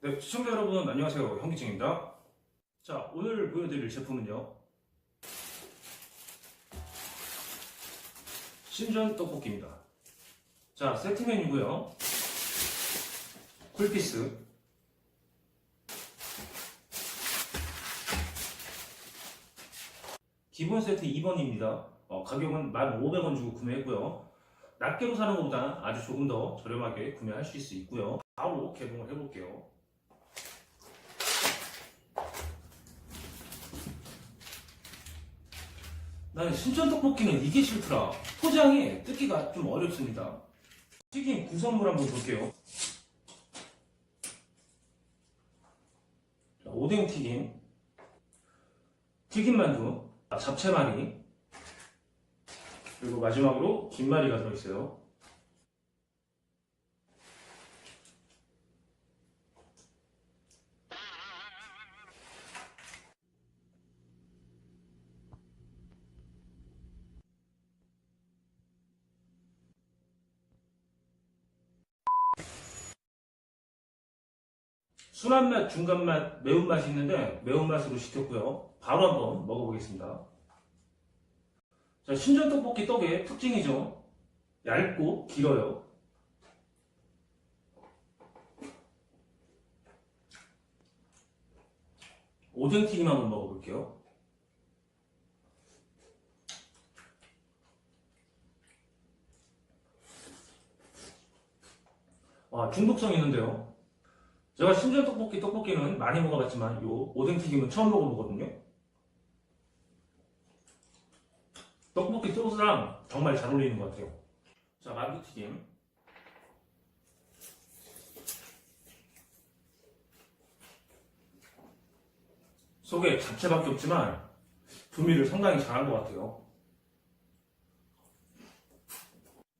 네, 시청자 여러분 안녕하세요. 현기증입니다. 자, 오늘 보여드릴 제품은요. 신전 떡볶이입니다. 자, 세트 메뉴고요. 쿨피스 기본 세트 2번입니다. 어, 가격은 1,500원 주고 구매했고요. 낱개로 사는 것보다 아주 조금 더 저렴하게 구매하실 수 있고요. 바로 개봉을 해볼게요. 나는 신전 떡볶이는 이게 싫더라. 포장에 뜯기가 좀 어렵습니다. 튀김 구성물 한번 볼게요. 자, 오뎅 튀김, 튀김 만두, 아, 잡채말이, 그리고 마지막으로 김말이가 들어있어요. 순한 맛, 중간 맛, 매운맛이 있는데 매운맛으로 시켰고요. 바로 한번 먹어보겠습니다. 자, 신전 떡볶이 떡의 특징이죠. 얇고 길어요. 오뎅 튀김 한번 먹어볼게요. 와, 중독성 있는데요. 제가 신전 떡볶이 떡볶이는 많이 먹어봤지만 요 오뎅 튀김은 처음 먹어보거든요. 떡볶이 소스랑 정말 잘 어울리는 것 같아요. 자 만두 튀김. 속에 잡채밖에 없지만 조미를 상당히 잘한 것 같아요.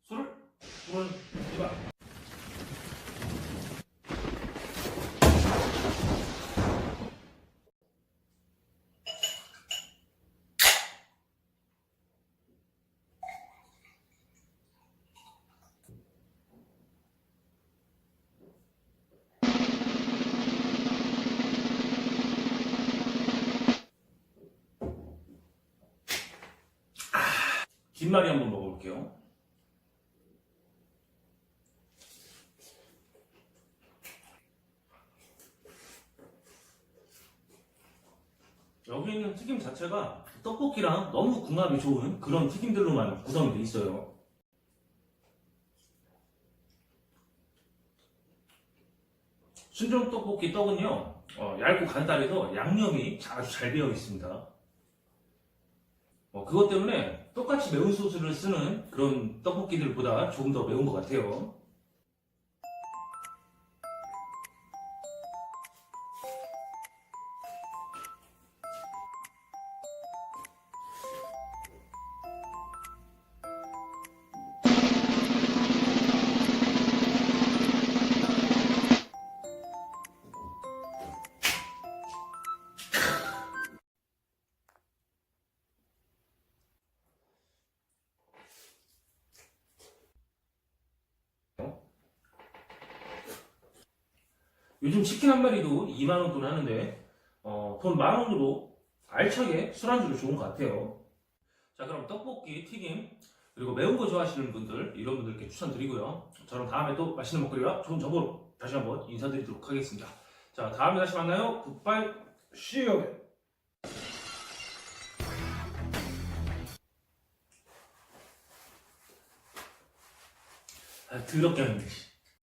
술을 술은 이봐. 김말이 한번 먹어볼게요. 여기 있는 튀김 자체가 떡볶이랑 너무 궁합이 좋은 그런 튀김들로만 구성이 돼 있어요. 순정 떡볶이 떡은요, 어, 얇고 간단해서 양념이 아주 잘 배어 있습니다. 어, 그것 때문에 똑같이 매운 소스를 쓰는 그런 떡볶이들보다 조금 더 매운 것 같아요. 요즘 치킨 한 마리도 2만원 돈 하는데, 어, 돈 만원으로 알차게 술안주로 좋은 것 같아요. 자, 그럼 떡볶이, 튀김, 그리고 매운 거 좋아하시는 분들, 이런 분들께 추천드리고요. 저는 다음에 또 맛있는 먹거리와 좋은 정보로 다시 한번 인사드리도록 하겠습니다. 자, 다음에 다시 만나요. 굿바이, 쉬어. 아, 더럽게 하는데. 씨.